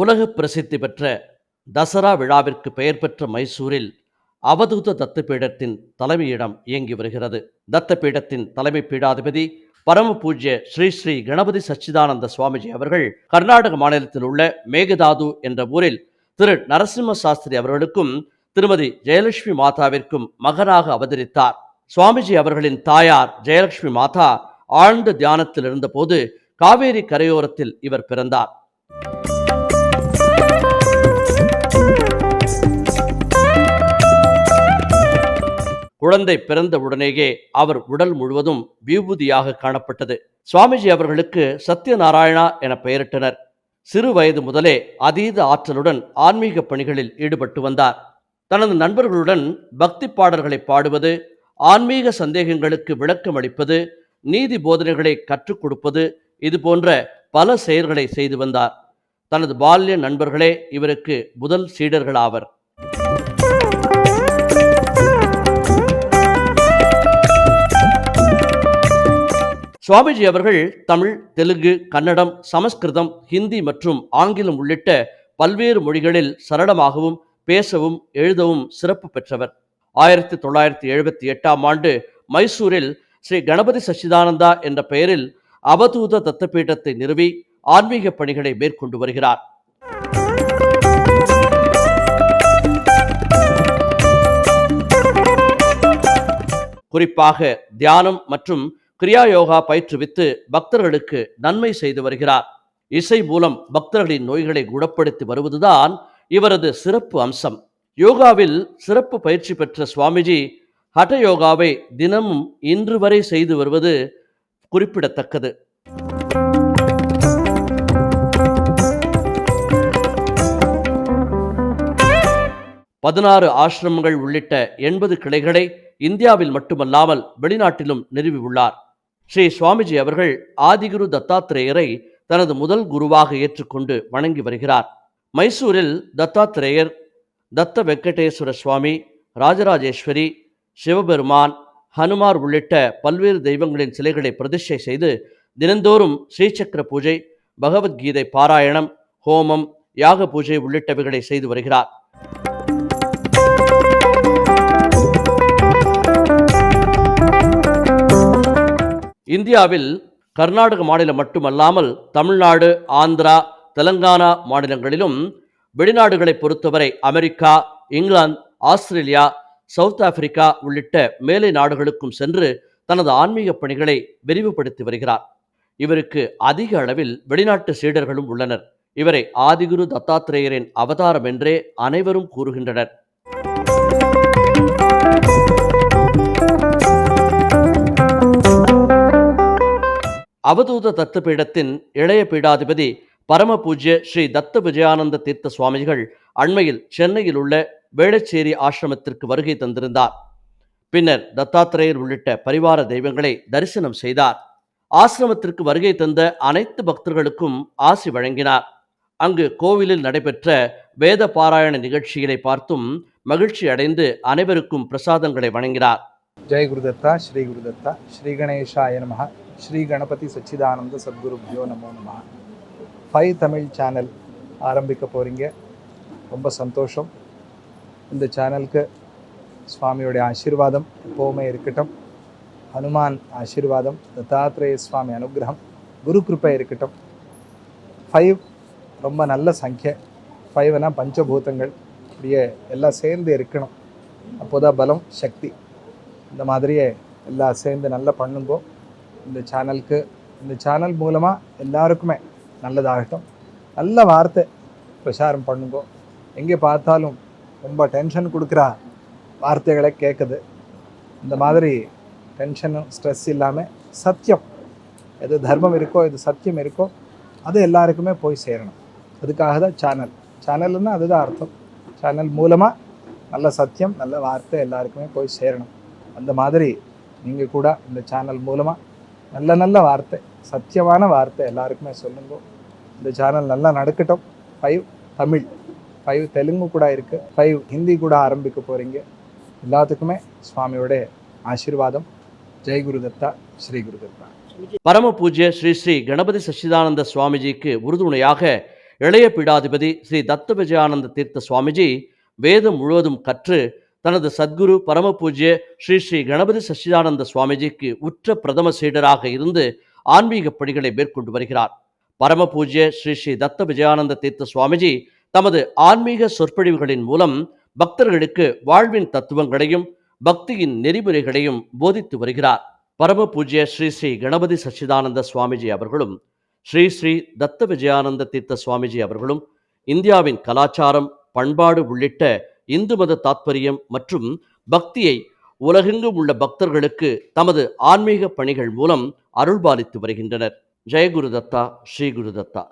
உலக பிரசித்தி பெற்ற தசரா விழாவிற்கு பெயர் பெற்ற மைசூரில் அவதூத தத்துப்பீடத்தின் தலைமையிடம் இயங்கி வருகிறது. தத்தபீடத்தின் தலைமை பீடாதிபதி பரம பூஜ்ய ஸ்ரீ ஸ்ரீ கணபதி சச்சிதானந்த சுவாமிஜி அவர்கள் கர்நாடக மாநிலத்தில் உள்ள மேகதாது என்ற ஊரில் திரு நரசிம்ம சாஸ்திரி அவர்களுக்கும் திருமதி ஜெயலட்சுமி மாதாவிற்கும் மகனாக அவதரித்தார். சுவாமிஜி அவர்களின் தாயார் ஜெயலட்சுமி மாதா ஆழ்ந்த தியானத்தில் இருந்தபோது காவேரி கரையோரத்தில் இவர் பிறந்தார். குழந்தை பிறந்த உடனேயே அவர் உடல் முழுவதும் விபூதியாக காணப்பட்டது. சுவாமிஜி அவர்களுக்கு சத்யநாராயணா என பெயரிட்டனர். சிறு வயது முதலே அதீத ஆற்றலுடன் ஆன்மீக பணிகளில் ஈடுபட்டு வந்தார். தனது நண்பர்களுடன் பக்தி பாடல்களை பாடுவது ஆன்மீக சந்தேகங்களுக்கு விளக்கம் அளிப்பது நீதி போதனைகளை கற்றுக் கொடுப்பது இது போன்ற பல செயல்களை செய்து வந்தார். தனது பால்ய நண்பர்களே இவருக்கு முதல் சீடர்களாவர் சுவாமிஜி அவர்கள் தமிழ் தெலுங்கு கன்னடம் சமஸ்கிருதம் ஹிந்தி மற்றும் ஆங்கிலம் உள்ளிட்ட பல்வேறு மொழிகளில் சரளமாகவும் பேசவும் எழுதவும் சிறப்பு பெற்றவர். ஆயிரத்தி தொள்ளாயிரத்தி எழுபத்தி எட்டாம் ஆண்டு மைசூரில் ஸ்ரீ கணபதி சச்சிதானந்தா என்ற பெயரில் அவதூத தத்தபீடத்தை நிறுவி ஆன்மீக பணிகளை மேற்கொண்டு வருகிறார். குறிப்பாக தியானம் மற்றும் கிரியா யோகா பயிற்றுவித்து பக்தர்களுக்கு நன்மை செய்து வருகிறார். இசை மூலம் பக்தர்களின் நோய்களை குணப்படுத்தி வருவதுதான் இவரது சிறப்பு அம்சம். யோகாவில் சிறப்பு பயிற்சி பெற்ற சுவாமிஜி ஹட யோகாவை தினமும் இன்று வரை செய்து வருவது குறிப்பிடத்தக்கது. பதினாறு ஆசிரமங்கள் உள்ளிட்ட எண்பது கிளைகளை இந்தியாவில் மட்டுமல்லாமல் வெளிநாட்டிலும் நிறுவியுள்ளார். ஸ்ரீ சுவாமிஜி அவர்கள் ஆதிகுரு தத்தாத்திரேயரை தனது முதல் குருவாக ஏற்றுக்கொண்டு வணங்கி வருகிறார். மைசூரில் தத்தாத்திரேயர் தத்த வெங்கடேஸ்வர சுவாமி ராஜராஜேஸ்வரி சிவபெருமான் ஹனுமார் உள்ளிட்ட பல்வேறு தெய்வங்களின் சிலைகளை பிரதிஷ்டை செய்து தினந்தோறும் ஸ்ரீசக்கர பூஜை பகவத்கீதை பாராயணம் ஹோமம் யாக பூஜை உள்ளிட்டவைகளை செய்து வருகிறார். இந்தியாவில் கர்நாடக மாநிலம் மட்டுமல்லாமல் தமிழ்நாடு ஆந்திரா தெலங்கானா மாநிலங்களிலும் வெளிநாடுகளை பொறுத்தவரை America England Australia South Africa உள்ளிட்ட மேலை நாடுகளுக்கும் சென்று தனது ஆன்மீக பணிகளை விரிவுபடுத்தி வருகிறார். இவருக்கு அதிக அளவில் வெளிநாட்டு சீடர்களும் உள்ளனர். இவரை ஆதிகுரு தத்தாத்திரேயரின் அவதாரம் என்றே அனைவரும் கூறுகின்றனர். அவதூத தத்து பீடத்தின் இளைய பீடாதிபதி பரமபூஜ்ய ஸ்ரீ தத்த விஜயானந்த தீர்த்த சுவாமிகள் அண்மையில் சென்னையில் உள்ள வேளச்சேரி ஆசிரமத்திற்கு வருகை தந்திருந்தார். பின்னர் தத்தாத்திரேயர் உள்ளிட்ட பரிவார தெய்வங்களை தரிசனம் செய்தார். ஆசிரமத்திற்கு வருகை தந்த அனைத்து பக்தர்களுக்கும் ஆசி வழங்கினார். அங்கு கோவிலில் நடைபெற்ற வேத பாராயண நிகழ்ச்சிகளை பார்த்தும் மகிழ்ச்சி அடைந்து அனைவருக்கும் பிரசாதங்களை வழங்கினார் ஜெய் குருதத்தா ஸ்ரீ குருதத்தா ஸ்ரீ கணேஷாய நமகா ஸ்ரீ கணபதி சச்சிதானந்த சத்குருப்யோ நமோ நம. ஃபைவ் தமிழ் சேனல் ஆரம்பிக்க போகிறீங்க ரொம்ப சந்தோஷம். இந்த சேனலுக்கு சுவாமியோடைய ஆசீர்வாதம் எப்போவுமே இருக்கட்டும். ஹனுமான் ஆசீர்வாதம் தத்தாத்ரேய சுவாமி அனுகிரகம் குரு கிருப்பை இருக்கட்டும். ஃபைவ் ரொம்ப நல்ல சங்கிய. ஃபைவ்னா பஞ்சபூதங்கள். இப்படியே எல்லாம் சேர்ந்து இருக்கணும். அப்போதான் பலம் சக்தி. இந்த மாதிரியே எல்லாம் சேர்ந்து நல்லா பண்ணுங்கோ. இந்த சேனலுக்கு இந்த சேனல் மூலமாக எல்லாருக்குமே நல்லதாகட்டும். நல்ல வார்த்தை பிரச்சாரம் பண்ணுங்கோ. எங்கே பார்த்தாலும் ரொம்ப டென்ஷன் கொடுக்குற வார்த்தைகளை கேட்குது இந்த மாதிரி டென்ஷனும் ஸ்ட்ரெஸ் இல்லாமல் சத்தியம் எது தர்மம் இருக்கோ எது சத்தியம் இருக்கோ அது எல்லாருக்குமே போய் சேரணும். அதுக்காக தான் சேனல் சேனல்னா அதுதான் அர்த்தம். சேனல் மூலமாக நல்ல சத்தியம் நல்ல வார்த்தை எல்லாருக்குமே போய் சேரணும். அந்த மாதிரி நீங்கள் கூட இந்த சேனல் மூலமாக நல்ல நல்ல வார்த்தை சத்தியமான வார்த்தை எல்லாருக்குமே சொல்லுங்க. இந்த சேனல் நல்லா நடக்கட்டும். ஃபைவ் தமிழ் ஃபைவ் தெலுங்கு கூட இருக்குது ஃபைவ் ஹிந்தி கூட ஆரம்பிக்க போகிறீங்க எல்லாத்துக்குமே சுவாமியோட ஆசீர்வாதம். ஜெய் குருதத்தா ஸ்ரீ குரு தத்தா பரம பூஜ்ய ஸ்ரீ ஸ்ரீ கணபதி சச்சிதானந்த சுவாமிஜிக்கு உறுதுணையாக இளைய பீடாதிபதி ஸ்ரீ தத்த விஜயானந்த தீர்த்த சுவாமிஜி வேதம் முழுவதும் கற்று தனது சத்குரு பரம பூஜ்ய ஸ்ரீ ஸ்ரீ கணபதி சச்சிதானந்த சுவாமிஜிக்கு உற்ற பிரதம சீடராக இருந்து ஆன்மீக பணிகளை மேற்கொண்டு வருகிறார். பரம பூஜ்ய ஸ்ரீ ஸ்ரீ தத்த விஜயானந்த தீர்த்த சுவாமிஜி தமது ஆன்மீக சொற்பொழிவுகளின் மூலம் பக்தர்களுக்கு வாழ்வின் தத்துவங்களையும் பக்தியின் நெறிமுறைகளையும் போதித்து வருகிறார். பரம பூஜ்ய ஸ்ரீ ஸ்ரீ கணபதி சச்சிதானந்த சுவாமிஜி அவர்களும் ஸ்ரீ ஸ்ரீ தத்த விஜயானந்த தீர்த்த சுவாமிஜி அவர்களும் இந்தியாவின் கலாச்சாரம் பண்பாடு உள்ளிட்ட இந்து மத தாத்பரியம் மற்றும் பக்தியை உலகெங்கும் உள்ள பக்தர்களுக்கு தமது ஆன்மீக பணிகள் மூலம் அருள்பாலித்து வருகின்றனர். ஜெயகுரு தத்தா ஸ்ரீகுரு தத்தா.